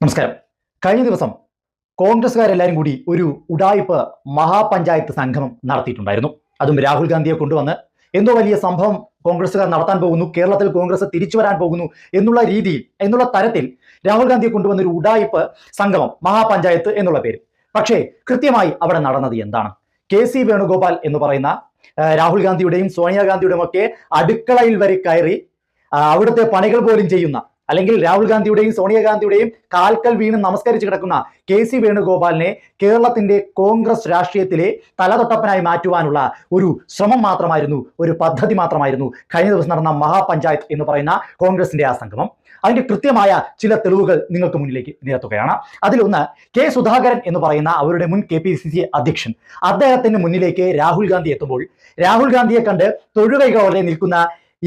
നമസ്കാരം. കഴിഞ്ഞ ദിവസം കോൺഗ്രസ്സുകാരെല്ലാവരും കൂടി ഒരു ഉഡായിപ്പ് മഹാപഞ്ചായത്ത് സംഗമം നടത്തിയിട്ടുണ്ടായിരുന്നു. അതും രാഹുൽ ഗാന്ധിയെ കൊണ്ടുവന്ന് എന്തോ വലിയ സംഭവം കോൺഗ്രസ്സുകാർ നടത്താൻ പോകുന്നു കേരളത്തിൽ കോൺഗ്രസ് തിരിച്ചു വരാൻ പോകുന്നു എന്നുള്ള രീതിയിൽ എന്നുള്ള തരത്തിൽ രാഹുൽ ഗാന്ധിയെ കൊണ്ടുവന്ന ഒരു ഉഡായിപ്പ് സംഗമം മഹാപഞ്ചായത്ത് എന്നുള്ള പേര് പക്ഷേ കൃത്യമായി അവിടെ നടന്നത് എന്താണ്? കെ സി വേണുഗോപാൽ എന്ന് പറയുന്ന രാഹുൽ ഗാന്ധിയുടെയും സോണിയാഗാന്ധിയുടെയും ഒക്കെ അടുക്കളയിൽ വരെ കയറി അവിടുത്തെ പണികൾ പോലും ചെയ്യുന്ന അല്ലെങ്കിൽ രാഹുൽ ഗാന്ധിയുടെയും സോണിയാഗാന്ധിയുടെയും കാൽക്കൽ വീണ് നമസ്കരിച്ച് കിടക്കുന്ന കെ സി വേണുഗോപാലിനെ കേരളത്തിന്റെ കോൺഗ്രസ് രാഷ്ട്രീയത്തിലെ തലതൊട്ടപ്പനായി മാറ്റുവാനുള്ള ഒരു ശ്രമം മാത്രമായിരുന്നു ഒരു പദ്ധതി മാത്രമായിരുന്നു കഴിഞ്ഞ ദിവസം നടന്ന മഹാപഞ്ചായത്ത് എന്ന് പറയുന്ന കോൺഗ്രസിന്റെ ആ സംഗമം. അതിന്റെ കൃത്യമായ ചില തെളിവുകൾ നിങ്ങൾക്ക് മുന്നിലേക്ക് നിരത്തുകയാണ്. അതിലൊന്ന് കെ സുധാകരൻ എന്ന് പറയുന്ന അവരുടെ മുൻ കെ പി സി സി അധ്യക്ഷൻ അദ്ദേഹത്തിന് മുന്നിലേക്ക് രാഹുൽ ഗാന്ധി എത്തുമ്പോൾ രാഹുൽ ഗാന്ധിയെ കണ്ട് തൊഴുകൈകളോടെ നിൽക്കുന്ന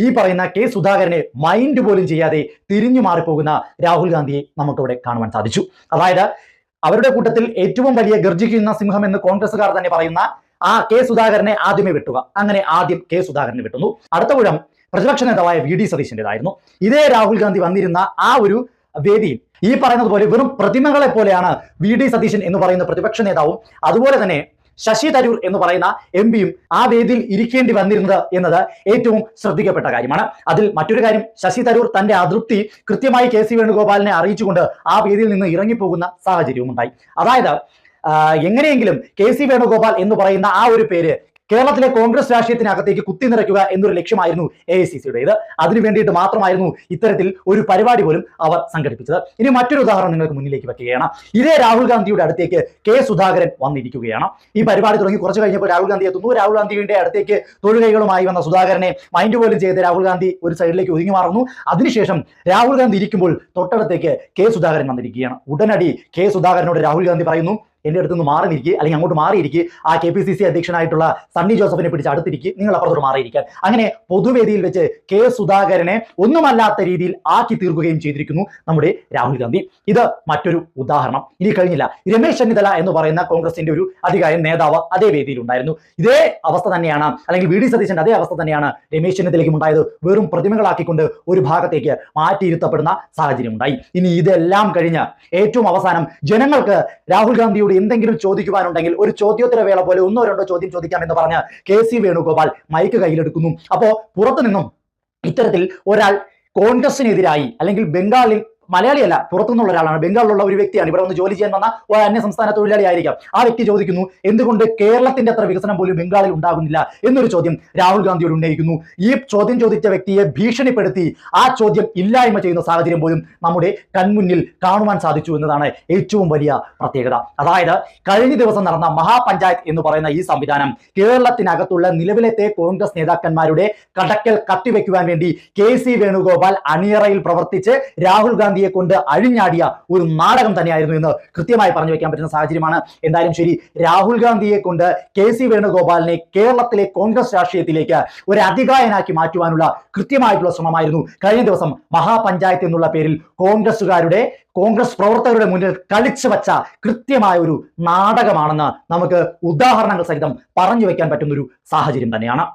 ഈ പറയുന്ന കെ സുധാകരനെ മൈൻഡ് പോലും ചെയ്യാതെ തിരിഞ്ഞു മാറിപ്പോകുന്ന രാഹുൽ ഗാന്ധിയെ നമുക്കിവിടെ കാണുവാൻ സാധിച്ചു. അതായത് അവരുടെ കൂട്ടത്തിൽ ഏറ്റവും വലിയ ഗർജിക്കുന്ന സിംഹം എന്ന് കോൺഗ്രസ്സുകാർ തന്നെ പറയുന്ന ആ കെ സുധാകരനെ ആദ്യമേ വെട്ടുക. അങ്ങനെ ആദ്യം കെ സുധാകരനെ വെട്ടുന്നു. അടുത്ത പുഴം പ്രതിപക്ഷ നേതാവായ വി ഡി സതീശന്റേതായിരുന്നു. ഇതേ രാഹുൽ ഗാന്ധി വന്നിരുന്ന ആ ഒരു വേദിയിൽ ഈ പറയുന്നത് പോലെ വെറും പ്രതിമകളെ പോലെയാണ് വി ഡി സതീശൻ എന്ന് പറയുന്ന പ്രതിപക്ഷ നേതാവും അതുപോലെ തന്നെ ശശി തരൂർ എന്ന് പറയുന്ന എം പിയും ആ വേദിയിൽ ഇരിക്കേണ്ടി വന്നിരുന്നത് എന്നത് ഏറ്റവും ശ്രദ്ധിക്കപ്പെട്ട കാര്യമാണ്. അതിൽ മറ്റൊരു കാര്യം ശശി തരൂർ തന്റെ അതൃപ്തി കൃത്യമായി കെ സി വേണുഗോപാലിനെ അറിയിച്ചുകൊണ്ട് ആ വേദിയിൽ നിന്ന് ഇറങ്ങിപ്പോകുന്ന സാഹചര്യവും ഉണ്ടായി അതായത് എങ്ങനെയെങ്കിലും കെ സി വേണുഗോപാൽ എന്ന് പറയുന്ന ആ ഒരു പേര് കേരളത്തിലെ കോൺഗ്രസ് രാഷ്ട്രീയത്തിനകത്തേക്ക് കുത്തി നിറയ്ക്കുക എന്നൊരു ലക്ഷ്യമായിരുന്നു എ ഐ സി സിയുടേത് അതിനു വേണ്ടിയിട്ട് മാത്രമായിരുന്നു ഇത്തരത്തിൽ ഒരു പരിപാടി പോലും അവർ സംഘടിപ്പിച്ചത്. ഇനി മറ്റൊരു ഉദാഹരണം നിങ്ങൾക്ക് മുന്നിലേക്ക് വെക്കുകയാണ്. ഇതേ രാഹുൽ ഗാന്ധിയുടെ അടുത്തേക്ക് കെ സുധാകരൻ വന്നിരിക്കുകയാണ്. ഈ പരിപാടി തുടങ്ങി കുറച്ച് കഴിഞ്ഞപ്പോൾ രാഹുൽ ഗാന്ധി എത്തുന്നു രാഹുൽ ഗാന്ധിയുടെ അടുത്തേക്ക് തൊഴുകൈകളുമായി വന്ന സുധാകരനെ മൈൻഡ് പോലും ചെയ്ത് രാഹുൽ ഗാന്ധി ഒരു സൈഡിലേക്ക് ഒതുങ്ങി മാറുന്നു. അതിനുശേഷം രാഹുൽ ഗാന്ധി ഇരിക്കുമ്പോൾ തൊട്ടടുത്തേക്ക് കെ സുധാകരൻ വന്നിരിക്കുകയാണ്. ഉടനടി കെ സുധാകരനോട് രാഹുൽ ഗാന്ധി പറയുന്നു എന്റെ അടുത്ത് നിന്ന് മാറി അല്ലെങ്കിൽ അങ്ങോട്ട് മാറിയിരിക്കുക ആ കെ പി സി സി അധ്യക്ഷനായിട്ടുള്ള സണ്ണി ജോസഫിനെ പിടിച്ച് അടുത്തിരിക്കുക നിങ്ങൾ അപ്പുറത്തോട്ട് മാറിയിരിക്കാൻ. അങ്ങനെ പൊതുവേദിയിൽ വെച്ച് കെ സുധാകരനെ ഒന്നുമല്ലാത്ത രീതിയിൽ ആക്കി തീർക്കുകയും ചെയ്തിരിക്കുന്നു നമ്മുടെ രാഹുൽ ഗാന്ധി. ഇത് മറ്റൊരു ഉദാഹരണം. ഇനി കഴിഞ്ഞില്ല. രമേശ് ചെന്നിത്തല എന്ന് പറയുന്ന കോൺഗ്രസിന്റെ ഒരു അധികാരി നേതാവ് അതേ വേദിയിൽ ഉണ്ടായിരുന്നു. ഇതേ അവസ്ഥ തന്നെയാണ് അല്ലെങ്കിൽ വി ഡി സതീശന്റെ അതേ അവസ്ഥ തന്നെയാണ് രമേശ് ചെന്നിത്തലയ്ക്കും ഉണ്ടായത്. വെറും പ്രതിമകളാക്കിക്കൊണ്ട് ഒരു ഭാഗത്തേക്ക് മാറ്റിയിരുത്തപ്പെടുന്ന സാഹചര്യം ഉണ്ടായി ഇനി ഇതെല്ലാം കഴിഞ്ഞ് ഏറ്റവും അവസാനം ജനങ്ങൾക്ക് രാഹുൽ ഗാന്ധിയോട് എന്തെങ്കിലും ചോദിക്കുവാനുണ്ടെങ്കിൽ ഒരു ചോദ്യോത്തര വേള പോലെ ഒന്നോ രണ്ടോ ചോദ്യം ചോദിക്കാം എന്ന് പറഞ്ഞ് കെ സി വേണുഗോപാൽ മൈക്ക് കയ്യിലെടുക്കുന്നു. അപ്പോ പുറത്തു നിന്നും ഇത്തരത്തിൽ ഒരാൾ കോൺഗ്രസിനെതിരായി അല്ലെങ്കിൽ ബംഗാളിൽ മലയാളിയല്ല പുറത്തുനിന്നുള്ള ഒരാളാണ്. ബംഗാളിലുള്ള ഒരു വ്യക്തിയാണ്. ഇവിടെ വന്ന് ജോലി ചെയ്യാൻ വന്ന ഒരു അന്യ സംസ്ഥാന തൊഴിലാളി ആയിരിക്കാം. ആ വ്യക്തി ചോദിക്കുന്നു എന്തുകൊണ്ട് കേരളത്തിന്റെ അത്ര വികസനം പോലും ബംഗാളിൽ ഉണ്ടാകുന്നില്ല? എന്നൊരു ചോദ്യം രാഹുൽ ഗാന്ധിയോട് ഉന്നയിക്കുന്നു. ഈ ചോദ്യം ചോദിച്ച വ്യക്തിയെ ഭീഷണിപ്പെടുത്തി ആ ചോദ്യം ഇല്ലായ്മ ചെയ്യുന്ന സാഹചര്യം പോലും നമ്മുടെ കൺമുന്നിൽ കാണുവാൻ സാധിച്ചു എന്നതാണ് ഏറ്റവും വലിയ പ്രത്യേകത. അതായത് കഴിഞ്ഞ ദിവസം നടന്ന മഹാപഞ്ചായത്ത് എന്ന് പറയുന്ന ഈ സംവിധാനം കേരളത്തിനകത്തുള്ള നിലവിലത്തെ കോൺഗ്രസ് നേതാക്കന്മാരുടെ കടക്കൽ കത്തിവെക്കുവാൻ വേണ്ടി കെ സി വേണുഗോപാൽ അണിയറയിൽ പ്രവർത്തിച്ച് രാഹുൽ ഗാന്ധിയെ കൊണ്ട് അഴിഞ്ഞാടിയ ഒരു നാടകം തന്നെയായിരുന്നു എന്ന് കൃത്യമായി പറഞ്ഞു വെക്കാൻ പറ്റുന്ന സാഹചര്യമാണ്. എന്തായാലും ശരി രാഹുൽ ഗാന്ധിയെ കൊണ്ട് കെ സി വേണുഗോപാലിനെ കേരളത്തിലെ കോൺഗ്രസ് രാഷ്ട്രീയത്തിലേക്ക് ഒരു അധികായനാക്കി മാറ്റുവാനുള്ള കൃത്യമായിട്ടുള്ള ശ്രമമായിരുന്നു. കഴിഞ്ഞ ദിവസം മഹാപഞ്ചായത്ത് എന്നുള്ള പേരിൽ കോൺഗ്രസുകാരുടെ കോൺഗ്രസ് പ്രവർത്തകരുടെ മുന്നിൽ കളിച്ചു വച്ച കൃത്യമായ ഒരു നാടകമാണെന്ന് നമുക്ക് ഉദാഹരണങ്ങൾ സഹിതം പറഞ്ഞു വെക്കാൻ പറ്റുന്ന ഒരു സാഹചര്യം തന്നെയാണ്.